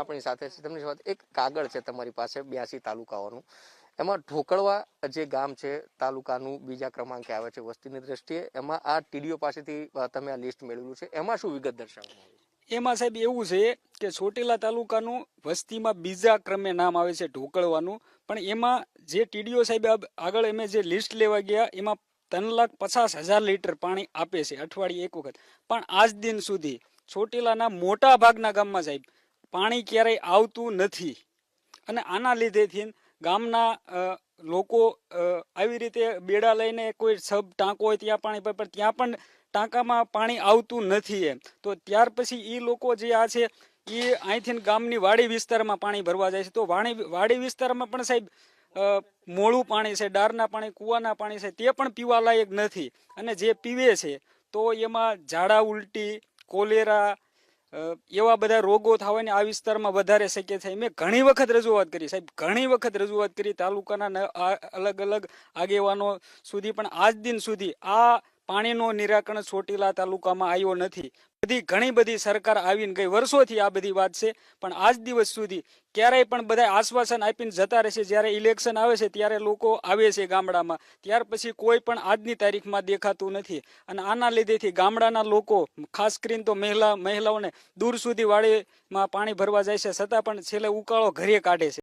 આપણી સાથે છે. તેમની સાથે એક કાગળ છે તમારી પાસે, બ્યાસી તાલુકાઓનું. એમાં ઢોકળવા જે ગામ છે, તાલુકાનું બીજા ક્રમાંકે આવે છે વસ્તીની દ્રષ્ટિએ. એમાં આ ટીડીઓ પાસેથી તમે આ લિસ્ટ મેળવ્યું છે. એમાં શું વિગત દર્શાવવામાં આવી એમાં સાહેબ એવું છે કે ચોટીલા તાલુકાનું વસ્તીમાં બીજા ક્રમે નામ આવે છે ઢોકળવાનું. પણ એમાં જે ટીડીઓ સાહેબ આગળ અમે જે લિસ્ટ લેવા ગયા, એમાં ત્રણ લાખ પચાસ હજાર લીટર પાણી આપે છે અઠવાડિયે એક વખત. પણ આજ દિન સુધી ચોટીલાના મોટા ભાગના ગામમાં સાહેબ પાણી ક્યારેય આવતું નથી. અને આના લીધેથી ગામના લોકો આવી રીતે બેડા લઈને કોઈ સબ ટાંકો હોય ત્યાં પાણી પર ત્યાં પણ ટાંકામાં પાણી આવતું નથી એમ. તો ત્યાર પછી એ લોકો જે આ છે એ અહીંથી ગામની વાડી વિસ્તારમાં પાણી ભરવા જાય છે. તો વાડી વાડી વિસ્તારમાં પણ સાહેબ મોળું પાણી છે ડારના પાણી, કૂવાના પાણી છે, તે પણ પીવા લાયક નથી. અને જે પીવે છે, તો એમાં ઝાડા ઉલટી, કોલેરા એવા બધા રોગો થવાની આ વિસ્તારમાં વધારે શક્ય થાય. મેં ઘણી વખત રજૂઆત કરી, સાહેબ, ઘણી વખત રજૂઆત કરી. તાલુકાના અલગ અલગ આગેવાનો સુધી, પણ આજ દિન સુધી આ પાણીનો નિરાકરણ ચોટીલા તાલુકામાં આવ્યો નથી. બધી ઘણી બધી સરકાર આવીને ગઈ. વર્ષોથી આ બધી વાત છે, પણ આજ દિવસ સુધી ક્યારેય પણ બધા આશ્વાસન આપીને જતા રહેશે. જ્યારે ઇલેક્શન આવે છે, ત્યારે લોકો આવે છે ગામડામાં. ત્યાર પછી કોઈ પણ આજની તારીખમાં દેખાતું નથી. અને આના લીધેથી ગામડાના લોકો, ખાસ કરીને તો મહિલા, મહિલાઓને દૂર સુધી વાડીમાં પાણી ભરવા જાય છે. છતાં પણ છેલ્લે ઉકાળો ઘરે કાઢે છે.